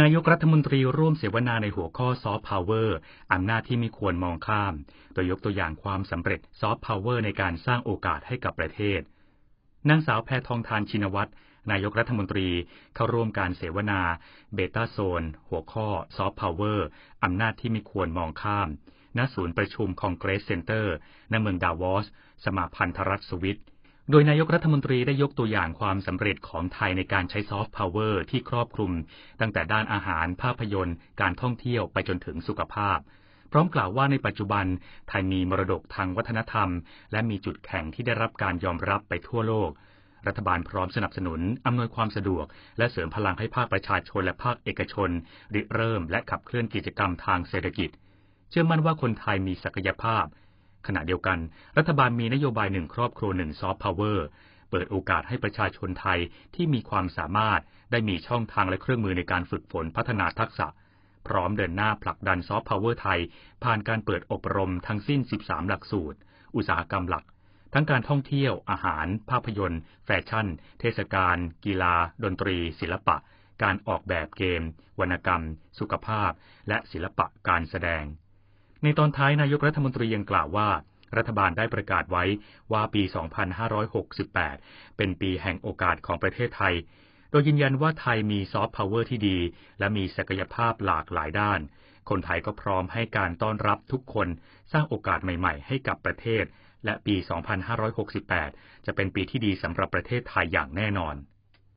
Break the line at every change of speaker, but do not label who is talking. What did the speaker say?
นายกรัฐมนตรีร่วมเสวนาในหัวข้อซอฟต์พาวเวอร์อำนาจที่ไม่ควรมองข้าม โดยยกตัวอย่างความสำเร็จซอฟต์พาวเวอร์ในการสร้างโอกาสให้กับประเทศ นางสาวแพทองทานชินวัตรนายกรัฐมนตรีเข้าร่วมการเสวนาเบต้าโซน หัวข้อซอฟต์พาวเวอร์อำนาจที่ไม่ควรมองข้าม ณ ศูนย์ประชุมคอนเกรสเซ็นเตอร์ณเมืองดาวอส สมาพันธรัฐสวิต โดยนายกรัฐมนตรีได้ยกตัวอย่างความสำเร็จของไทยในการใช้ซอฟต์พาวเวอร์ที่ครอบคลุม ตั้งแต่ด้านอาหารภาพยนตร์ การท่องเที่ยวไปจนถึงสุขภาพ พร้อมกล่าวว่าในปัจจุบัน ไทยมีมรดกทางวัฒนธรรม และมีจุดแข็งที่ได้รับการยอมรับไปทั่วโลก รัฐบาลพร้อมสนับสนุน อำนวยความสะดวก และเสริมพลังให้ภาคประชาชนและภาคเอกชนริเริ่มและขับเคลื่อนกิจกรรมทางเศรษฐกิจ เชื่อมั่นว่าคนไทยมีศักยภาพ ขณะเดียวกัน รัฐบาลมีนโยบายหนึ่งครอบครัวหนึ่งซอฟต์พาวเวอร์เปิดโอกาสให้ประชาชนไทยที่มีความสามารถได้มีช่องทางและเครื่องมือในการฝึกฝนพัฒนาทักษะ พร้อมเดินหน้าผลักดันซอฟต์พาวเวอร์ไทย ผ่านการเปิดอบรมทั้งสิ้น 13 หลักสูตร อุตสาหกรรมหลัก ทั้งการท่องเที่ยว อาหาร ภาพยนตร์ แฟชั่น เทศกาลกีฬา ดนตรี ศิลปะ การออกแบบเกม วรรณกรรม สุขภาพ และศิลปะการแสดง ในตอนท้ายนายกรัฐมนตรียังกล่าวว่า รัฐบาลได้ประกาศไว้ว่าปี 2568 เป็นปีแห่งโอกาสของประเทศไทย โดยยืนยันว่าไทยมีซอฟต์พาวเวอร์ที่ดี และมีศักยภาพหลากหลายด้าน คนไทยก็พร้อมให้การต้อนรับทุกคนสร้างโอกาสใหม่ ๆ ให้กับประเทศ และปี 2568 จะเป็นปีที่ดีสำหรับประเทศไทยอย่างแน่นอน